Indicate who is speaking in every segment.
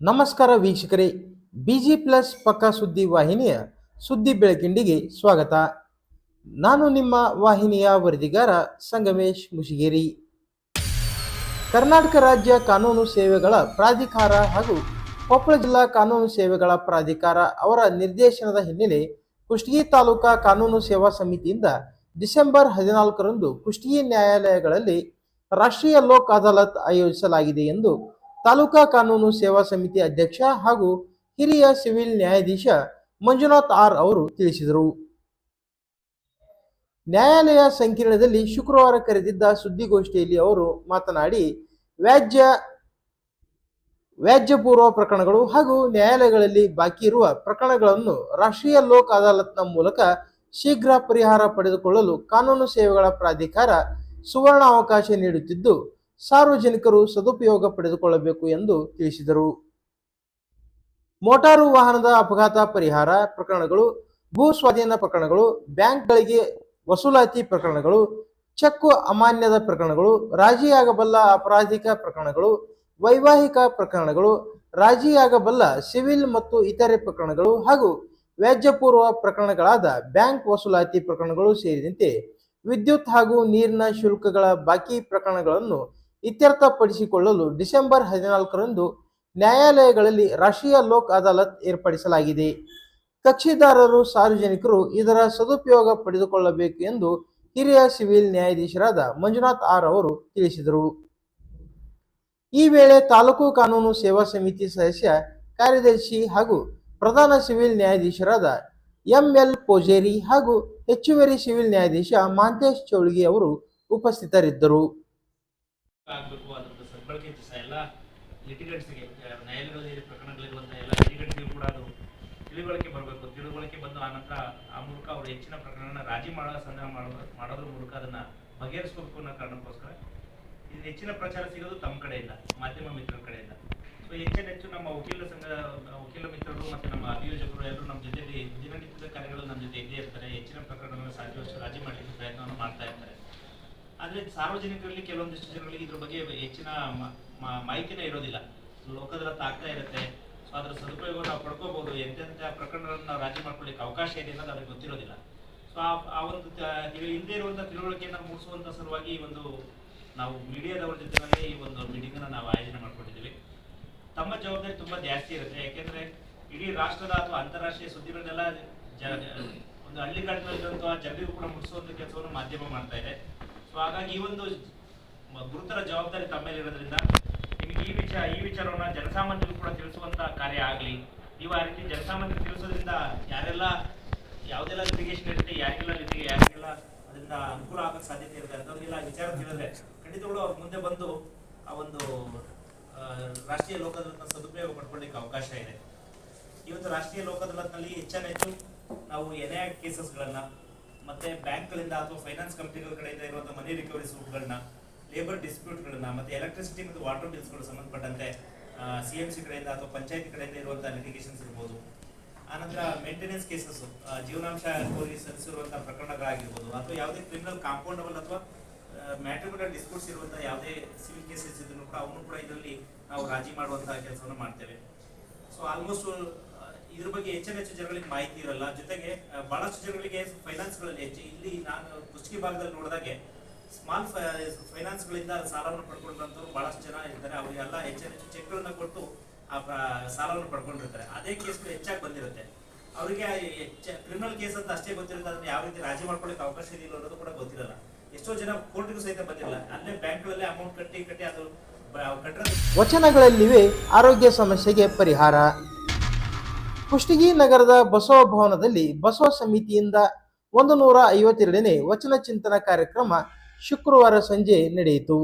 Speaker 1: ನಮಸ್ಕಾರ ವೀಕ್ಷಕರೇ, busy plus ಪಕ್ಕ ಸುದ್ದಿ ವಾಹಿನಿಯ ಸುದ್ದಿ ಬೆಳಕಿಂಡಿಗೆ ಸ್ವಾಗತ. ನಾನು ನಿಮ್ಮ ವಾಹಿನಿಯ ವರದಿಗಾರ ಸಂಗಮೇಶ್ ಮುಷಿಗೇರಿ. ಕರ್ನಾಟಕ ರಾಜ್ಯ ಕಾನೂನು ಸೇವೆಗಳ ಪ್ರಾಧಿಕಾರ ಹಾಗೂ ಕೊಪ್ಪಳ ಜಿಲ್ಲಾ ಕಾನೂನು ಸೇವೆಗಳ ಪ್ರಾಧಿಕಾರ ಅವರ ನಿರ್ದೇಶನದ ಹಿನ್ನೆಲೆ ಕುಷ್ಟಗಿ ತಾಲೂಕಾ ಕಾನೂನು ಸೇವಾ ಸಮಿತಿಯಿಂದ ಡಿಸೆಂಬರ್ ಹದಿನಾಲ್ಕರಂದು ಕುಷ್ಟಗಿ ನ್ಯಾಯಾಲಯಗಳಲ್ಲಿ ರಾಷ್ಟ್ರೀಯ ಲೋಕ್ ಅದಾಲತ್ ಆಯೋಜಿಸಲಾಗಿದೆ ಎಂದು ತಾಲೂಕಾ ಕಾನೂನು ಸೇವಾ ಸಮಿತಿ ಅಧ್ಯಕ್ಷ ಹಾಗೂ ಹಿರಿಯ ಸಿವಿಲ್ ನ್ಯಾಯಾಧೀಶ ಮಂಜುನಾಥ್ ಆರ್ ಅವರು ತಿಳಿಸಿದರು. ನ್ಯಾಯಾಲಯ ಸಂಕೀರ್ಣದಲ್ಲಿ ಶುಕ್ರವಾರ ಕರೆದಿದ್ದ ಸುದ್ದಿಗೋಷ್ಠಿಯಲ್ಲಿ ಅವರು ಮಾತನಾಡಿ, ವ್ಯಾಜ್ಯ ವ್ಯಾಜ್ಯಪೂರ್ವ ಪ್ರಕರಣಗಳು ಹಾಗೂ ನ್ಯಾಯಾಲಯಗಳಲ್ಲಿ ಬಾಕಿ ಇರುವ ಪ್ರಕರಣಗಳನ್ನು ರಾಷ್ಟ್ರೀಯ ಲೋಕ್ ಅದಾಲತ್ನ ಮೂಲಕ ಶೀಘ್ರ ಪರಿಹಾರ ಪಡೆದುಕೊಳ್ಳಲು ಕಾನೂನು ಸೇವೆಗಳ ಪ್ರಾಧಿಕಾರ ಸುವರ್ಣ ಅವಕಾಶ ನೀಡುತ್ತಿದ್ದು ಸಾರ್ವಜನಿಕರು ಸದುಪಯೋಗ ಪಡೆದುಕೊಳ್ಳಬೇಕು ಎಂದು ತಿಳಿಸಿದರು. ಮೋಟಾರು ವಾಹನದ ಅಪಘಾತ ಪರಿಹಾರ ಪ್ರಕರಣಗಳು, ಭೂ ಸ್ವಾಧೀನ ಪ್ರಕರಣಗಳು, ಬ್ಯಾಂಕ್ಗಳಿಗೆ ವಸೂಲಾತಿ ಪ್ರಕರಣಗಳು, ಚೆಕ್ಕು ಅಮಾನ್ಯದ ಪ್ರಕರಣಗಳು, ರಾಜಿಯಾಗಬಲ್ಲ ಅಪರಾಧಿಕ ಪ್ರಕರಣಗಳು, ವೈವಾಹಿಕ ಪ್ರಕರಣಗಳು, ರಾಜಿಯಾಗಬಲ್ಲ ಸಿವಿಲ್ ಮತ್ತು ಇತರೆ ಪ್ರಕರಣಗಳು ಹಾಗೂ ವ್ಯಾಜ್ಯಪೂರ್ವ ಪ್ರಕರಣಗಳಾದ ಬ್ಯಾಂಕ್ ವಸೂಲಾತಿ ಪ್ರಕರಣಗಳು ಸೇರಿದಂತೆ ವಿದ್ಯುತ್ ಹಾಗೂ ನೀರಿನ ಶುಲ್ಕಗಳ ಬಾಕಿ ಪ್ರಕರಣಗಳನ್ನು ಇತ್ಯರ್ಥಪಡಿಸಿಕೊಳ್ಳಲು ಡಿಸೆಂಬರ್ ಹದಿನಾಲ್ಕರಂದು ನ್ಯಾಯಾಲಯಗಳಲ್ಲಿ ರಾಷ್ಟ್ರೀಯ ಲೋಕ್ ಅದಾಲತ್ ಏರ್ಪಡಿಸಲಾಗಿದೆ. ಕಕ್ಷಿದಾರರು, ಸಾರ್ವಜನಿಕರು ಇದರ ಸದುಪಯೋಗ ಪಡೆದುಕೊಳ್ಳಬೇಕು ಎಂದು ಹಿರಿಯ ಸಿವಿಲ್ ನ್ಯಾಯಾಧೀಶರಾದ ಮಂಜುನಾಥ್ ಆರ್ ಅವರು ತಿಳಿಸಿದರು. ಈ ವೇಳೆ ತಾಲೂಕು ಕಾನೂನು ಸೇವಾ ಸಮಿತಿ ಸದಸ್ಯ, ಕಾರ್ಯದರ್ಶಿ ಹಾಗೂ ಪ್ರಧಾನ ಸಿವಿಲ್ ನ್ಯಾಯಾಧೀಶರಾದ ಎಂಎಲ್ ಪೋಜೇರಿ ಹಾಗೂ ಹೆಚ್ಚುವರಿ ಸಿವಿಲ್ ನ್ಯಾಯಾಧೀಶ ಮಾಂತೇಶ್ ಚೌಳಿಗೆ ಅವರು ಉಪಸ್ಥಿತರಿದ್ದರು.
Speaker 2: ಆಗಬೇಕು ಅದರದ್ದು ಸದ್ಬಳಕೆ ಹೆಚ್ಚಿಸ ಎಲ್ಲ ಲಿಟಿಗೇಟ್ಸ್ಗೆ ನ್ಯಾಯಾಲಯಗಳಲ್ಲಿ ಪ್ರಕರಣಗಳಿರುವಂಥ ಎಲ್ಲ ಲಿಟಿಗೇಟ್ಸ್ಗೂ ಕೂಡ ಅದು ತಿಳುವಳಿಕೆ ಬರಬೇಕು. ತಿಳುವಳಿಕೆ ಬಂದು ಆನಂತರ ಆ ಮೂಲಕ ಅವರು ಹೆಚ್ಚಿನ ಪ್ರಕರಣನ ರಾಜಿ ಮಾಡೋ ಮಾಡೋದು ಮಾಡೋದ್ರ ಮೂಲಕ ಅದನ್ನ ಬಗೆಹರಿಸಬೇಕು ಅನ್ನೋ ಕಾರಣಕ್ಕೋಸ್ಕರ ಇದು ಹೆಚ್ಚಿನ ಪ್ರಚಾರ ಸಿಗೋದು ತಮ್ಮ ಕಡೆಯಿಂದ, ಮಾಧ್ಯಮ ಮಿತ್ರರ ಕಡೆಯಿಂದ. ಸೊ ಹೆಚ್ಚಿನ ಹೆಚ್ಚು ನಮ್ಮ ವಕೀಲ ಸಂಘ, ವಕೀಲ ಮಿತ್ರರು ಮತ್ತು ನಮ್ಮ ಅಭಿಯೋಜಕರು ಎಲ್ಲರೂ ನಮ್ಮ ಜೊತೆಯಲ್ಲಿ ದಿನನಿತ್ಯದ ಕಾರ್ಯಗಳು ನಮ್ಮ ಜೊತೆ ಇದ್ದೇ ಇರ್ತಾರೆ. ಹೆಚ್ಚಿನ ಪ್ರಕರಣಗಳನ್ನು ಸಾಧ್ಯವಷ್ಟು ರಾಜಿ ಮಾಡಲಿಕ್ಕೆ ಪ್ರಯತ್ನವನ್ನು ಮಾಡ್ತಾ ಇರ್ತಾರೆ. ಆದ್ರೆ ಸಾರ್ವಜನಿಕರಲ್ಲಿ ಕೆಲವೊಂದಿಷ್ಟು ಜನಗಳಿಗೆ ಇದ್ರ ಬಗ್ಗೆ ಹೆಚ್ಚಿನ ಮಾಹಿತಿನೇ ಇರೋದಿಲ್ಲ. ಲೋಕದಲ್ಲ ಆಗ್ತಾ ಇರುತ್ತೆ. ಸೊ ಅದ್ರ ಸದುಪಯೋಗ ನಾವು ಪಡ್ಕೋಬಹುದು ಎಂತೆಂಥ ಪ್ರಕರಣಗಳನ್ನ ನಾವು ರಾಜಿ ಮಾಡ್ಕೊಳ್ಳಿಕ್ಕೆ ಅವಕಾಶ ಇದೆ ಅನ್ನೋದು ಅವ್ರಿಗೆ ಗೊತ್ತಿರೋದಿಲ್ಲ. ಸೊ ಆ ಒಂದು ಹಿಂದೆ ಇರುವಂಥ ತಿಳುವಳಿಕೆಯನ್ನು ಮೂಡಿಸುವಂತ ಸಲುವಾಗಿ ಈ ಒಂದು ನಾವು ಮೀಡಿಯಾದವರ ಜೊತೆನಲ್ಲಿ ಈ ಒಂದು ಮೀಟಿಂಗ್ ಅನ್ನ ನಾವು ಆಯೋಜನೆ ಮಾಡ್ಕೊಂಡಿದ್ದೀವಿ. ತಮ್ಮ ಜವಾಬ್ದಾರಿ ತುಂಬಾ ಜಾಸ್ತಿ ಇರುತ್ತೆ. ಯಾಕೆಂದ್ರೆ ಇಡೀ ರಾಷ್ಟ್ರದ ಅಥವಾ ಅಂತಾರಾಷ್ಟ್ರೀಯ ಸುದ್ದಿಗಳನ್ನೆಲ್ಲ ಒಂದು ಒಂದು ಹಳ್ಳಿಗಾಡಿನಲ್ಲಿರುವಂತಹ ಜನರಿಗೂ ಕೂಡ ಮುಟ್ಟಿಸುವಂತ ಕೆಲಸವನ್ನು ಮಾಧ್ಯಮ ಮಾಡ್ತಾ ಇದೆ. ಸೊ ಹಾಗಾಗಿ ಈ ಒಂದು ಗುರುತರ ಜವಾಬ್ದಾರಿ ತಮ್ಮ ಮೇಲೆ ಇರೋದ್ರಿಂದ ನಿಮಗೆ ಈ ವಿಚಾರ, ಈ ವಿಚಾರವನ್ನ ಜನಸಾಮಾನ್ಯರು ಕೂಡ ತಿಳಿಸುವಂತ ಕಾರ್ಯ ಆಗಲಿ. ನೀವು ಆ ರೀತಿ ಜನಸಾಮಾನ್ಯರಿಗೆ ತಿಳಿಸೋದ್ರಿಂದ ಯಾರೆಲ್ಲ ಯಾವುದೆಲ್ಲ ಲಿಟಿಗೇಷನ್ ಇರುತ್ತೆ ಯಾರಿಗೆಲ್ಲ ಲಿಟಿಗೆ ಯಾರಿಗೆಲ್ಲ ಅದರಿಂದ ಅನುಕೂಲ ಆಗೋ ಸಾಧ್ಯತೆ ಇರುತ್ತೆ ಅಂತವ್ರಿಗೆಲ್ಲ ವಿಚಾರ ತಿಳಿದ್ರೆ ಖಂಡಿತಗಳು ಅವ್ರ ಮುಂದೆ ಬಂದು ಆ ಒಂದು ರಾಷ್ಟ್ರೀಯ ಲೋಕದಳತ್ನ ಸದುಪಯೋಗ ಪಡ್ಕೊಳ್ಳಿಕ್ಕೆ ಅವಕಾಶ ಇದೆ. ಇವತ್ತು ರಾಷ್ಟ್ರೀಯ ಲೋಕದಳತ್ನಲ್ಲಿ ಹೆಚ್ಚಾನ ಹೆಚ್ಚು ನಾವು ಎನ್ಐ ಕೇಸಸ್ಗಳನ್ನ ಮತ್ತೆ ಬ್ಯಾಂಕ್ಗಳಿಂದ ಅಥವಾ ಫೈನಾನ್ಸ್ ಕಂಪನಿಗಳ ಕಡೆಯಿಂದ ಇರುವಂತಹ ಮನಿ ರಿಕವರಿ ಸೂಟ್ಗಳನ್ನ ಲೇಬರ್ ಡಿಸ್ಪ್ಯೂಟ್ಗಳನ್ನ ಮತ್ತೆ ಎಲೆಕ್ಟ್ರಿಸಿಟಿ ಮತ್ತು ವಾಟರ್ ಬಿಲ್ಸ್ಗಳು ಸಂಬಂಧಪಟ್ಟಂತೆ ಸಿ ಎಂ ಸಿ ಕಡೆಯಿಂದ ಅಥವಾ ಪಂಚಾಯತ್ ಕಡೆಯಿಂದ ಇರುವಂತಹ ಲಿಟಿಗೇಷನ್ಸ್ ಇರ್ಬೋದು. ಆನಂತರ ಮೇಂಟೆನೆನ್ಸ್ ಕೇಸಸ್ ಜೀವನಾಂಶ ಕೋರಿ ಸಲ್ಲಿಸಿರುವಂತಹ ಪ್ರಕರಣಗಳಾಗಿರ್ಬೋದು, ಅಥವಾ ಯಾವುದೇ ಕ್ರಿಮಿನಲ್ ಕಾಂಪೌಂಡಬಲ್ ಅಥವಾ ಮ್ಯಾಟ್ರಿಮೋನಿಯಲ್ ಡಿಸ್ಪ್ಯೂಟ್ಸ್ ಇರುವಂತಹ ಯಾವುದೇ ಸಿವಿಲ್ ಕೇಸಸ್ ಇದ್ರು ಕೂಡ ಅವನು ಕೂಡ ಇದರಲ್ಲಿ ನಾವು ರಾಜಿ ಮಾಡುವಂತಹ ಕೆಲಸವನ್ನು ಮಾಡ್ತೇವೆ. ಸೊ ಆಲ್ಮೋಸ್ಟ್ ಇದ್ರ ಬಗ್ಗೆ ಹೆಚ್ಚಿನ ಹೆಚ್ಚು ಜನಗಳಿಗೆ ಮಾಹಿತಿ ಇರಲ್ಲ. ಜೊತೆಗೆ ಬಹಳಷ್ಟು ಜನಗಳಿಗೆ ಫೈನಾನ್ಸ್ಗಳಲ್ಲಿ ಹೆಚ್ಚು, ಇಲ್ಲಿ ನಾನು ಕುಸ್ಕಿ ಭಾಗದಲ್ಲಿ ನೋಡಿದಾಗೆ ಸ್ಮಾಲ್ ಫೈನಾನ್ಸ್ ಗಳಿಂದ ಸಾಲವನ್ನು ಪಡ್ಕೊಂಡಂತವ್ರು ಬಹಳಷ್ಟು ಜನ ಇರ್ತಾರೆ ಅವರಿಗೆಲ್ಲ ಹೆಚ್ಚಿನ ಹೆಚ್ಚು ಚೆಕ್ಗಳನ್ನ ಕೊಟ್ಟು ಆ ಸಾಲವನ್ನು ಪಡ್ಕೊಂಡಿರ್ತಾರೆ. ಅದೇ ಕೇಸ್ ಹೆಚ್ಚಾಗಿ ಬಂದಿರುತ್ತೆ. ಅವರಿಗೆ ಕ್ರಿಮಿನಲ್ ಕೇಸ್ ಅಂತ ಅಷ್ಟೇ ಗೊತ್ತಿರುತ್ತೆ. ಅದನ್ನ ಯಾವ ರೀತಿ ರಾಜಿ ಮಾಡ್ಕೊಳ್ಳಿಕ್ಕೆ ಅವಕಾಶ ಇದೆಯಲ್ಲ ಅನ್ನೋದು ಕೂಡ ಗೊತ್ತಿರಲ್ಲ. ಎಷ್ಟೋ ಜನ ಕೋರ್ಟ್ಗೂ ಸಹಿತ ಬಂದಿರಲ್ಲ ಅಲ್ಲೇ ಬ್ಯಾಂಕ್ಗಳಲ್ಲಿ ಅಮೌಂಟ್ ಕಟ್ಟಿ ಕಟ್ಟಿ ಅದು
Speaker 1: ವಚನಗಳಲ್ಲಿವೆ, ಆರೋಗ್ಯ ಸಮಸ್ಯೆಗೆ ಪರಿಹಾರ. ಕುಷ್ಟಗಿ ನಗರದ ಬಸವ ಭವನದಲ್ಲಿ ಬಸವ ಸಮಿತಿಯಿಂದ ಒಂದು ನೂರ ಐವತ್ತೆರಡನೇ ವಚನ ಚಿಂತನ ಕಾರ್ಯಕ್ರಮ ಶುಕ್ರವಾರ ಸಂಜೆ ನಡೆಯಿತು.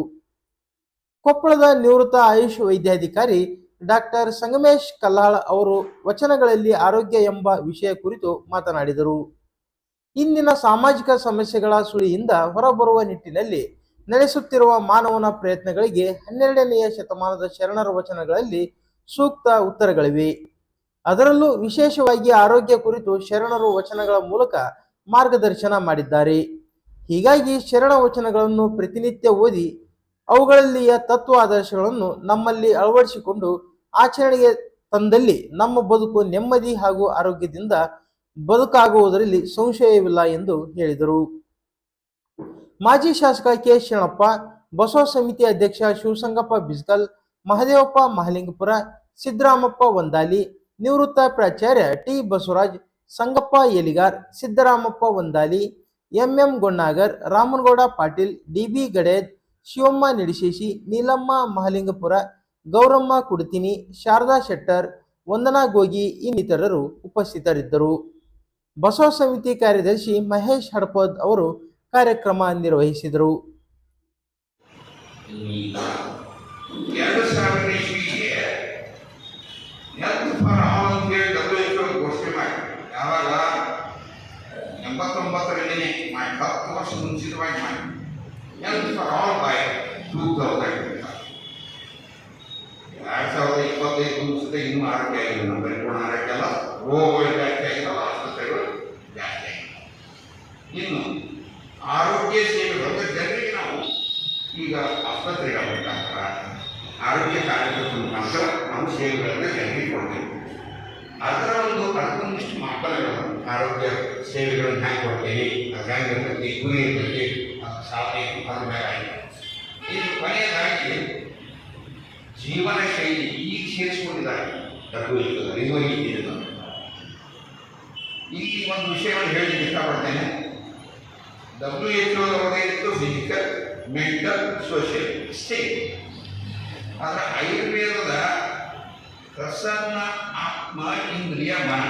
Speaker 1: ಕೊಪ್ಪಳದ ನಿವೃತ್ತ ಆಯುಷ್ ವೈದ್ಯಾಧಿಕಾರಿ ಡಾಕ್ಟರ್ ಸಂಗಮೇಶ್ ಕಲ್ಲಾಳ್ ಅವರು ವಚನಗಳಲ್ಲಿ ಆರೋಗ್ಯ ಎಂಬ ವಿಷಯ ಕುರಿತು ಮಾತನಾಡಿದರು. ಇಂದಿನ ಸಾಮಾಜಿಕ ಸಮಸ್ಯೆಗಳ ಸುಳಿಯಿಂದ ಹೊರಬರುವ ನಿಟ್ಟಿನಲ್ಲಿ ನಡೆಸುತ್ತಿರುವ ಮಾನವನ ಪ್ರಯತ್ನಗಳಿಗೆ ಹನ್ನೆರಡನೆಯ ಶತಮಾನದ ಶರಣರ ವಚನಗಳಲ್ಲಿ ಸೂಕ್ತ ಉತ್ತರಗಳಿವೆ. ಅದರಲ್ಲೂ ವಿಶೇಷವಾಗಿ ಆರೋಗ್ಯ ಕುರಿತು ಶರಣರು ವಚನಗಳ ಮೂಲಕ ಮಾರ್ಗದರ್ಶನ ಮಾಡಿದ್ದಾರೆ. ಹೀಗಾಗಿ ಶರಣ ವಚನಗಳನ್ನು ಪ್ರತಿನಿತ್ಯ ಓದಿ ಅವುಗಳಲ್ಲಿಯ ತತ್ವ ಆದರ್ಶಗಳನ್ನು ನಮ್ಮಲ್ಲಿ ಅಳವಡಿಸಿಕೊಂಡು ಆಚರಣೆಗೆ ತಂದಲ್ಲಿ ನಮ್ಮ ಬದುಕು ನೆಮ್ಮದಿ ಹಾಗೂ ಆರೋಗ್ಯದಿಂದ ಬದುಕಾಗುವುದರಲ್ಲಿ ಸಂಶಯವಿಲ್ಲ ಎಂದು ಹೇಳಿದರು. ಮಾಜಿ ಶಾಸಕ ಕೆ. ಶರಣಪ್ಪ, ಬಸವ ಸಮಿತಿ ಅಧ್ಯಕ್ಷ ಶಿವಸಂಗಪ್ಪ ಬಿಸ್ಕಲ್, ಮಹದೇವಪ್ಪ ಮಹಲಿಂಗಪುರ, ಸಿದ್ದರಾಮಪ್ಪ ವಂದಾಲಿ ನಿವೃತ್ತ ಪ್ರಾಚಾರ್ಯ T Basavaraj, Sangappa Eligar Siddaramappa Vandali M M Gonnagar, Ramanagouda Patil, D B Gaded Shivamma Nidisheshi Neelamma Mahalingapura, Gowramma Kudatini, Sharada Shettar, Vandana Gogi ಇನ್ನಿತರರು ಉಪಸ್ಥಿತರಿದ್ದರು. ಬಸವ ಸಮಿತಿ ಕಾರ್ಯದರ್ಶಿ ಮಹೇಶ್ ಹಡಪದ್ ಅವರು ಕಾರ್ಯಕ್ರಮ ನಿರ್ವಹಿಸಿದರು.
Speaker 3: ಇನ್ನೂ ಆರೋಗ್ಯ ಆಗಿಲ್ಲ ನಮ್ಮ ಪರಿಪೂರ್ಣ ಆರೋಗ್ಯ ಅಲ್ಲ ಜಾಸ್ತಿ ಆಗಿಲ್ಲ ಆಸ್ಪತ್ರೆಗಳು ಜಾಸ್ತಿ ಇನ್ನು ಆರೋಗ್ಯ ಸೇವೆಗಳು ಜನರಿಗೆ ನಾವು ಈಗ ಆಸ್ಪತ್ರೆಗಳ ಮುಖಾಂತರ ಆರೋಗ್ಯ ಕಾರ್ಯಕರ್ತರ ಮುಖಾಂತರ ನಾವು ಸೇವೆಗಳನ್ನು ಜನರಿಗೆ ಕೊಡ್ತೇವೆ. ಅದರ ಒಂದು ಅದಕ್ಕೊಂದಿಷ್ಟು ಮಾಪನಗಳು ಆರೋಗ್ಯ ಸೇವೆಗಳನ್ನು ಹ್ಯಾಂಗೆ ಕೊಡ್ತೇವೆ, ಅದು ಹೆಂಗೆ ಇರ್ತೈತಿ, ಗುರಿ ಇರ್ತೈತಿ, ಅದು ಸಾಧನೆ ಮೇಲೆ ಆಯ್ತು ಇದು ಕೊನೆಯದಾಗಿ ಜೀವನ ಶೈಲಿ ಈಗ ಸೇರಿಸ್ಕೊಂಡಿದ್ದಾರೆ. ಡಬ್ಲ್ಯೂ ಇದು ಈಗ ಇಲ್ಲಿ ಒಂದು ವಿಷಯವನ್ನು ಹೇಳಲಿಕ್ಕೆ ಇಷ್ಟಪಡ್ತೇನೆ W H ಒಳಗೇನಿತ್ತು physical mental social state ಆದರೆ ಆಯುರ್ವೇದದ ಪ್ರಸನ್ನ ಆತ್ಮ ಇಂದ್ರಿಯ ಮನ